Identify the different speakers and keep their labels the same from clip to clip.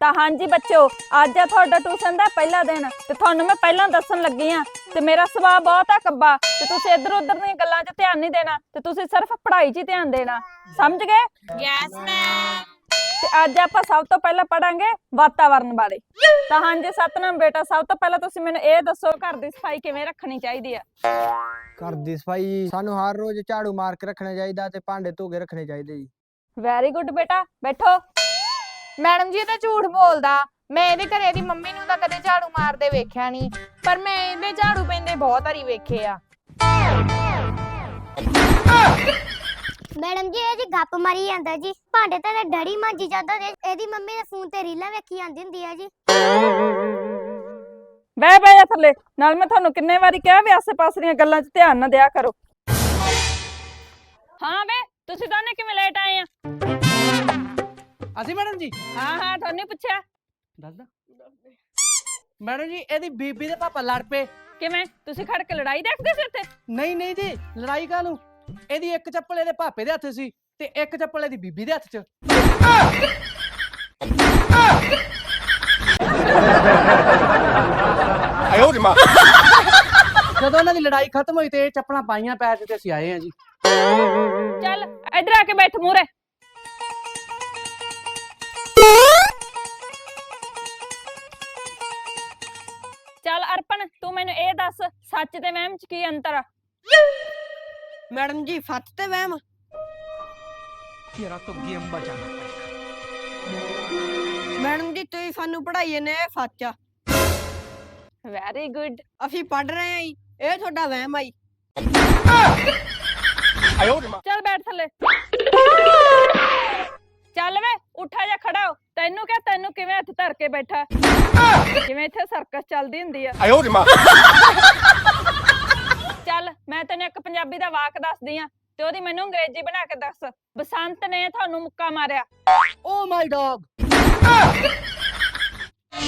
Speaker 1: ਤਾਂ ਹਾਂਜੀ ਬੱਚੋ ਅੱਜ ਆ ਤੁਹਾਡਾ ਟਿਊਸ਼ਨ ਦਾ ਪਹਿਲਾ ਦਿਨ ਤੇ ਤੁਹਾਨੂੰ ਮੈਂ ਪਹਿਲਾਂ ਦੱਸਣ ਲੱਗੀ ਆ ਤੇ ਮੇਰਾ ਸੁਭਾਅ ਬਹੁਤ ਆ ਕੱਬਾ ਤੇ ਤੁਸੀਂ ਇੱਧਰ ਉੱਧਰ ਦੀਆਂ ਗੱਲਾਂ 'ਚ ਧਿਆਨ ਨਹੀਂ ਦੇਣਾ ਤੇ ਤੁਸੀਂ ਸਿਰਫ ਪੜ੍ਹਾਈ 'ਚ ਹੀ ਧਿਆਨ ਦੇਣਾ। ਸਮਝ ਗਏ?
Speaker 2: ਯੈਸ ਮੈਮ
Speaker 1: ਤੇ ਅੱਜ ਆਪਾਂ ਸਭ ਤੋਂ ਪਹਿਲਾਂ ਪੜਾਂਗੇ ਵਾਤਾਵਰਣ ਬਾਰੇ। ਤਾਂ ਹਾਂਜੀ ਸਤਨਾਮ ਬੇਟਾ ਸਭ ਤੋਂ ਪਹਿਲਾਂ ਤੁਸੀਂ ਮੈਨੂੰ ਇਹ ਦੱਸੋ ਘਰ ਦੀ ਸਫ਼ਾਈ ਕਿਵੇਂ ਰੱਖਣੀ ਚਾਹੀਦੀ ਆ?
Speaker 3: ਘਰ ਦੀ ਸਫ਼ਾਈ ਸਾਨੂੰ ਹਰ ਰੋਜ਼ ਝਾੜੂ ਮਾਰ ਕੇ ਰੱਖਣਾ ਚਾਹੀਦਾ ਤੇ ਭਾਂਡੇ ਧੋ ਕੇ ਰੱਖਣੇ ਚਾਹੀਦੇ ਜੀ।
Speaker 1: ਵੈਰੀ ਗੁੱਡ ਬੇਟਾ ਬੈਠੋ।
Speaker 2: ਮੈਡਮ ਜੀ ਇਹ ਤਾਂ ਝੂਠ ਬੋਲਦਾ। ਮੈਂ ਇਹਦੇ ਘਰੇ ਦੀ ਮੰਮੀ ਨੂੰ ਤਾਂ ਕਦੇ ਝਾੜੂ ਮਾਰਦੇ ਵੇਖਿਆ ਨਹੀਂ ਪਰ ਮੈਂ ਇਹਦੇ ਝਾੜੂ ਪੈਂਦੇ ਬਹੁਤ ਵਾਰੀ ਵੇਖੇ ਆ।
Speaker 4: ਮੈਡਮ ਜੀ ਇਹ ਜੀ ਗੱਪ ਮਾਰੀ ਜਾਂਦਾ ਜੀ। ਭਾਂਡੇ ਤਾਂ ਇਹਦਾ ਡੈਡੀ ਮਾਂਜੀ ਜਾਂਦਾ ਤੇ ਇਹਦੀ ਮੰਮੀ ਦੇ ਫੋਨ ਤੇ ਰੀਲਾਂ ਵੇਖੀ ਜਾਂਦੀ ਹੁੰਦੀ ਆ ਜੀ।
Speaker 1: ਬਹਿ ਬਹਿ ਜਾ ਥੱਲੇ। ਨਾਲ ਮੈਂ ਤੁਹਾਨੂੰ ਕਿੰਨੇ ਵਾਰੀ ਕਿਹਾ ਵੀ ਆਸੇ-ਪਾਸੇ ਦੀਆਂ ਗੱਲਾਂ 'ਚ ਧਿਆਨ ਨਾ ਦਿਆ ਕਰੋ। ਹਾਂ ਵੇ ਤੁਸੀਂ ਦੋਨੇ ਕਿਵੇਂ ਲੇਟ ਆਏ ਆ?
Speaker 5: ਅਸੀਂ ਮੈਡਮ ਜੀ?
Speaker 1: ਹਾਂ ਹਾਂ ਤੁਹਾਨੂੰ ਹੀ ਪੁੱਛਿਆ।
Speaker 5: ਦੱਸਦਾ ਮੈਡਮ ਜੀ ਇਹਦੀ ਬੀਬੀ ਦੇ ਪਾਪਾ ਲੜ ਪਏ।
Speaker 1: ਕਿਵੇਂ? ਤੁਸੀਂ ਖੜ ਕੇ ਲੜਾਈ ਦੇਖਦੇ ਸੀ ਉੱਥੇ?
Speaker 5: ਨਹੀਂ ਨਹੀਂ ਜੀ ਲੜਾਈ ਕਾਹਨੂੰ? ਇਹਦੀ ਇੱਕ ਚੱਪਲ ਇਹਦੇ ਪਾਪੇ ਦੇ ਹੱਥ ਸੀ ਤੇ ਇੱਕ ਚੱਪਲ ਇਹਦੀ ਬੀਬੀ ਦੇ ਹੱਥ 'ਚ। ਜਦੋਂ ਉਹਨਾਂ ਦੀ ਲੜਾਈ ਖਤਮ ਹੋਈ ਤੇ ਇਹ ਚੱਪਲਾਂ ਪਾਈਆਂ ਪੈਰ 'ਚ ਤੇ ਅਸੀਂ ਆਏ ਆ ਜੀ।
Speaker 1: ਚੱਲ ਇੱਧਰ ਆ ਕੇ ਬੈਠ ਮੂਰੇ ਚੱਲ ਅਰਪਣ ਤੂੰ ਮੈਨੂੰ ਇਹ ਦੱਸ ਸੱਚ ਤੇ ਵਹਿਮ 'ਚ ਕੀ ਅੰਤਰ ਆ
Speaker 6: मैडम जी फत ते वहम
Speaker 5: ਤੇਰਾ ਤੋਂ ਗੇਮ ਬਚਾਣਾ
Speaker 6: मैडम जी तुम सानू पढ़ाई ने सच आ
Speaker 1: ਵੈਰੀ ਗੁੱਡ
Speaker 6: ਅਸੀਂ ਪੜ ਰਹੇ ਆਂ ਇਹ ਤੁਹਾਡਾ ਵਹਿਮ ਆਈ
Speaker 1: ਚੱਲ ਬੈਠ ਥੱਲੇ ਚੱਲ ਵੇ ਉੱਠਾ ਜਾ ਖੜਾ ਹੋ ਤੈਨੂੰ ਕਿਹਾ ਤੈਨੂੰ ਕਿਵੇਂ ਹੱਥ ਧਰ ਕੇ ਬੈਠਾ ਜਿਵੇਂ ਇੱਥੇ ਸਰਕਸ ਚੱਲਦੀ ਹੁੰਦੀ ਆ ਚੱਲ ਮੈਂ ਤੈਨੂੰ ਇੱਕ ਪੰਜਾਬੀ ਦਾ ਵਾਕ ਦੱਸਦੀ ਆ ਤੇ ਉਹਦੀ ਮੈਨੂੰ ਅੰਗਰੇਜ਼ੀ ਬਣਾ ਕੇ ਦੱਸ ਬਸੰਤ ਨੇ ਤੁਹਾਨੂੰ ਮੁੱਕਾ ਮਾਰਿਆ
Speaker 5: ਓ ਮਾਈ ਡੌਗ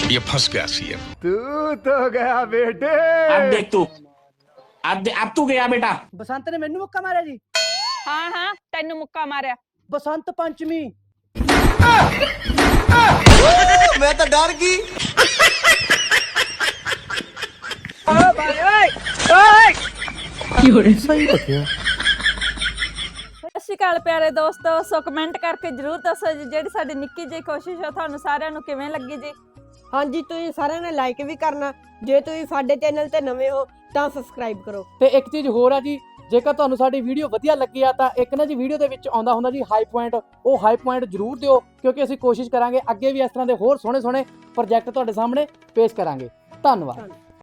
Speaker 7: ये फंस गया सीएम
Speaker 8: अब देख तू अब दे, अब तू गया बेटा
Speaker 5: ਬਸੰਤ ਨੇ ਮੈਨੂੰ ਮੁੱਕਾ ਮਾਰਿਆ ਜੀ
Speaker 1: ਹਾਂ ਹਾਂ ਤੈਨੂੰ ਮੁੱਕਾ ਮਾਰਿਆ
Speaker 5: ਬਸੰਤ ਪੰਚਮੀ
Speaker 1: ਸਤਿ ਸ਼੍ਰੀ ਅਕਾਲ ਪਿਆਰੇ ਦੋਸਤੋ ਸੋ ਕਮੈਂਟ ਕਰਕੇ ਜਰੂਰ ਦੱਸੋ ਜੀ ਜਿਹੜੀ ਸਾਡੀ ਨਿੱਕੀ ਜਿਹੀ ਕੋਸ਼ਿਸ਼ ਆ ਤੁਹਾਨੂੰ ਸਾਰਿਆਂ ਨੂੰ ਕਿਵੇਂ ਲੱਗੀ ਜੀ?
Speaker 6: ਹਾਂਜੀ ਤੁਸੀਂ ਸਾਰਿਆਂ ਨੇ ਲਾਈਕ ਵੀ ਕਰਨਾ। ਜੇ ਤੁਸੀਂ ਸਾਡੇ ਚੈਨਲ ਤੇ ਨਵੇਂ ਹੋ ਤਾਂ ਸਬਸਕ੍ਰਾਈਬ ਕਰੋ।
Speaker 5: ਤੇ ਇੱਕ ਚੀਜ਼ ਹੋਰ ਆ ਜੀ ਜੇਕਰ ਤੁਹਾਨੂੰ ਸਾਡੀ ਵੀਡੀਓ ਵਧੀਆ ਲੱਗੀ ਆ ਤਾਂ ਇੱਕ ਨਾ ਜੀ ਵੀਡੀਓ ਦੇ ਵਿੱਚ ਆਉਂਦਾ ਹੁੰਦਾ ਜੀ ਹਾਈ ਪੁਆਇੰਟ ਉਹ ਹਾਈ ਪੁਆਇੰਟ ਜ਼ਰੂਰ ਦਿਓ, ਕਿਉਂਕਿ ਅਸੀਂ ਕੋਸ਼ਿਸ਼ ਕਰਾਂਗੇ ਅੱਗੇ ਵੀ ਇਸ ਤਰ੍ਹਾਂ ਦੇ ਹੋਰ ਸੋਹਣੇ ਸੋਹਣੇ ਪ੍ਰੋਜੈਕਟ ਤੁਹਾਡੇ ਸਾਹਮਣੇ ਪੇਸ਼ ਕਰਾਂਗੇ। ਧੰਨਵਾਦ।